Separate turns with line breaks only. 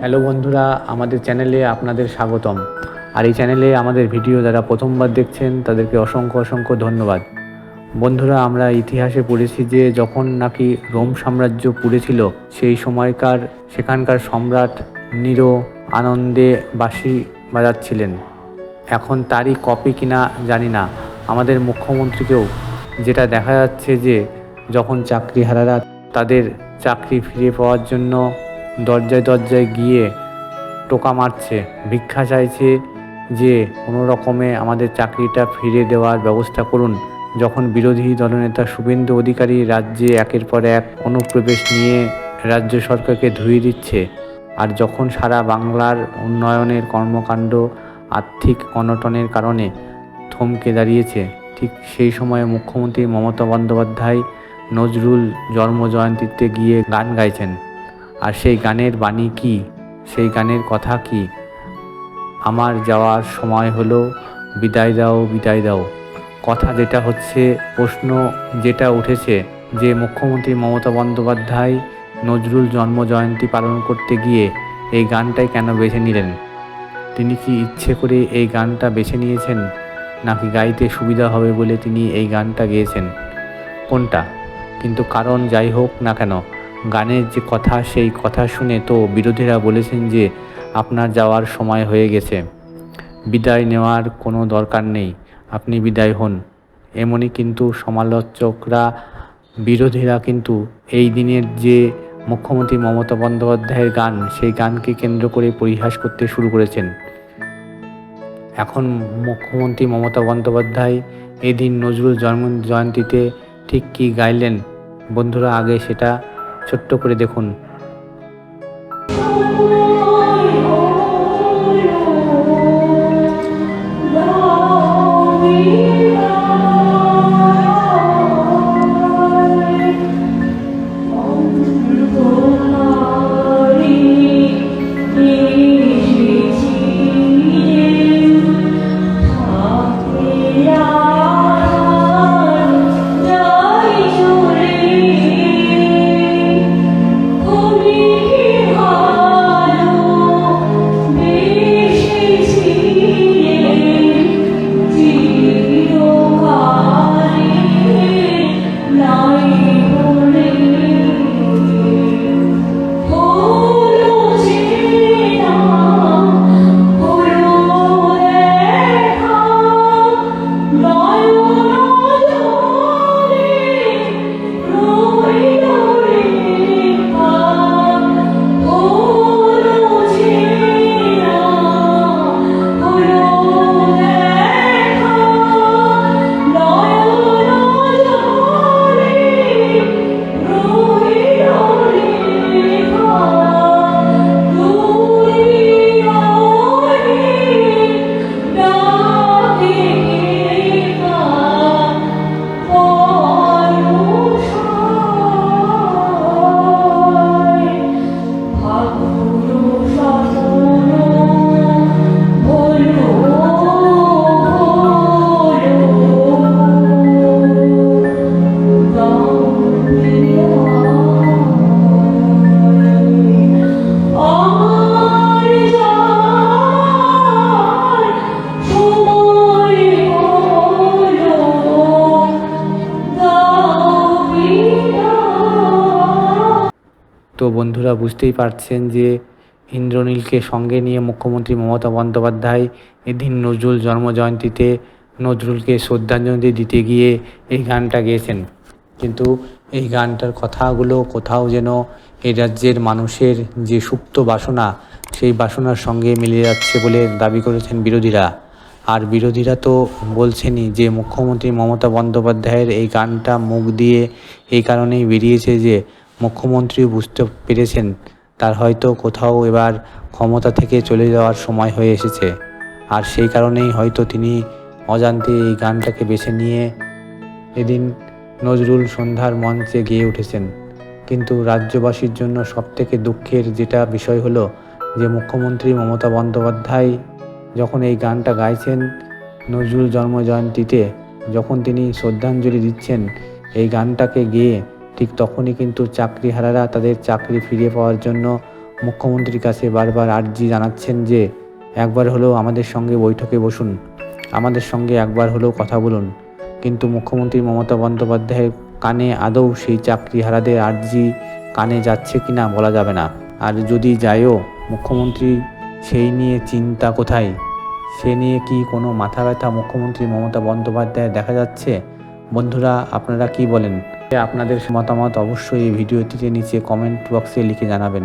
Hello বন্ধুরা, আমাদের চ্যানেলে আপনাদের স্বাগতম। আর এই চ্যানেলে আমাদের ভিডিও যারা প্রথমবার দেখছেন, তাদেরকে অসংখ্য অসংখ্য ধন্যবাদ। বন্ধুরা, আমরা ইতিহাসে পড়েছি যে যখন নাকি রোম সাম্রাজ্য পুড়েছিল সেই সময়কার সেখানকার সম্রাট নিরো আনন্দে বাঁশি বাজাচ্ছিলেন। এখন তারই কপি কিনা জানি না। আমাদের মুখ্যমন্ত্রীকেও যেটা দেখা যাচ্ছে যে, যখন চাকরিহারারা তাদের চাকরি ফিরে পাওয়ার জন্য দরজায় দরজায় গিয়ে টোকা মারছে, ভিক্ষা চাইছে যে, কোনো রকমে আমাদের চাকরিটা ফিরে দেওয়ার ব্যবস্থা করুন। যখন বিরোধী দলনেতা শুভেন্দু অধিকারী রাজ্যে একের পর এক অনুপ্রবেশ নিয়ে রাজ্য সরকারকে ধুয়ে দিচ্ছে আর যখন সারা বাংলার উন্নয়নের কর্মকাণ্ড আর্থিক অনটনের কারণে থমকে দাঁড়িয়েছে, ঠিক সেই সময়ে মুখ্যমন্ত্রী মমতা বন্দ্যোপাধ্যায় নজরুল জন্মজয়ন্তীতে গিয়ে গান গাইছেন। আর সেই গানের বাণী কি? সেই গানের কথা কি? আমার যাওয়ার সময় হলো, বিদায় দাও বিদায় দাও। কথা যেটা হচ্ছে, প্রশ্ন যেটা উঠেছে, যে মুখ্যমন্ত্রী মমতা বন্দ্যোপাধ্যায় নজরুল জন্ম জয়ন্তী পালন করতে গিয়ে এই গানটাই কেন বেছে নিলেন? তিনি কি ইচ্ছে করে এই গানটা বেছে নিয়েছেন? নাকি গাইতে সুবিধা হবে বলে তিনি এই গানটা গেয়েছেন? কোনটা? কিন্তু কারণ যাই হোক না কেন, গানের যে কথা, সেই কথা শুনে তো বিরোধীরা বলেছেন যে আপনার যাওয়ার সময় হয়ে গেছে। বিদায় নেওয়ার কোনো দরকার নেই, আপনি বিদায় হন। এমনই কিন্তু সমালোচকরা, বিরোধীরা কিন্তু এই দিনের যে মুখ্যমন্ত্রী মমতা বন্দ্যোপাধ্যায়ের গান, সেই গানকে কেন্দ্র করে পরিহাস করতে শুরু করেছেন। এখন মুখ্যমন্ত্রী মমতা বন্দ্যোপাধ্যায় এদিন নজরুল জন্ম, জয়ন্তীতে ঠিক কী গাইলেন? বন্ধুরা, আগে সেটা ছোট্ট করে দেখুন। তো বন্ধুরা বুঝতেই পারছেন যে ইন্দ্রনীলকে সঙ্গে নিয়ে মুখ্যমন্ত্রী মমতা বন্দ্যোপাধ্যায় এদিন নজরুল জন্মজয়ন্তীতে নজরুলকে শ্রদ্ধাঞ্জলি দিতে গিয়ে এই গানটা গেয়েছেন। কিন্তু এই গানটার কথাগুলো কোথাও যেন এই রাজ্যের মানুষের যে সুপ্ত বাসনা, সেই বাসনার সঙ্গে মিলে যাচ্ছে বলে দাবি করেছেন বিরোধীরা। আর বিরোধীরা তো বলছেনই যে মুখ্যমন্ত্রী মমতা বন্দ্যোপাধ্যায়ের এই গানটা মুখ দিয়ে এই কারণেই বেরিয়েছে যে মুখ্যমন্ত্রী বুঝতে পেরেছেন, তার হয়তো কোথাও এবার ক্ষমতা থেকে চলে যাওয়ার সময় হয়ে এসেছে। আর সেই কারণেই হয়তো তিনি অজান্তে এই গানটাকে বেছে নিয়ে এদিন নজরুল সন্ধ্যার মঞ্চে গেয়ে উঠেছেন। কিন্তু রাজ্যবাসীর জন্য সবথেকে দুঃখের যেটা বিষয় হলো যে মুখ্যমন্ত্রী মমতা বন্দ্যোপাধ্যায় যখন এই গানটা গাইছেন নজরুল জন্মজয়ন্তীতে, যখন তিনি শ্রদ্ধাঞ্জলি দিচ্ছেন, এই গানটাকে গেয়ে ঠিক তখনই কিন্তু চাকরিহারারা তাদের চাকরি ফিরিয়ে পাওয়ার জন্য মুখ্যমন্ত্রীর কাছে বারবার আর্জি জানাচ্ছেন যে, একবার হলেও আমাদের সঙ্গে বৈঠকে বসুন। আমাদের সঙ্গে একবার হলেও কথা বলুন। কিন্তু মুখ্যমন্ত্রী মমতা বন্দ্যোপাধ্যায়ের কানে আদৌ সেই চাকরিহারাদের আর্জি কানে যাচ্ছে কি না বলা যাবে না। আর যদি যায়ও, মুখ্যমন্ত্রী সেই নিয়ে চিন্তা কোথায়? সে নিয়ে কি কোনো মাথা ব্যথা মুখ্যমন্ত্রী মমতা বন্দ্যোপাধ্যায় দেখা যাচ্ছে? বন্ধুরা, আপনারা কি বলেন? আপনাদের মতামত অবশ্যই এই ভিডিওটিতে নিচে কমেন্ট বক্সে লিখে জানাবেন।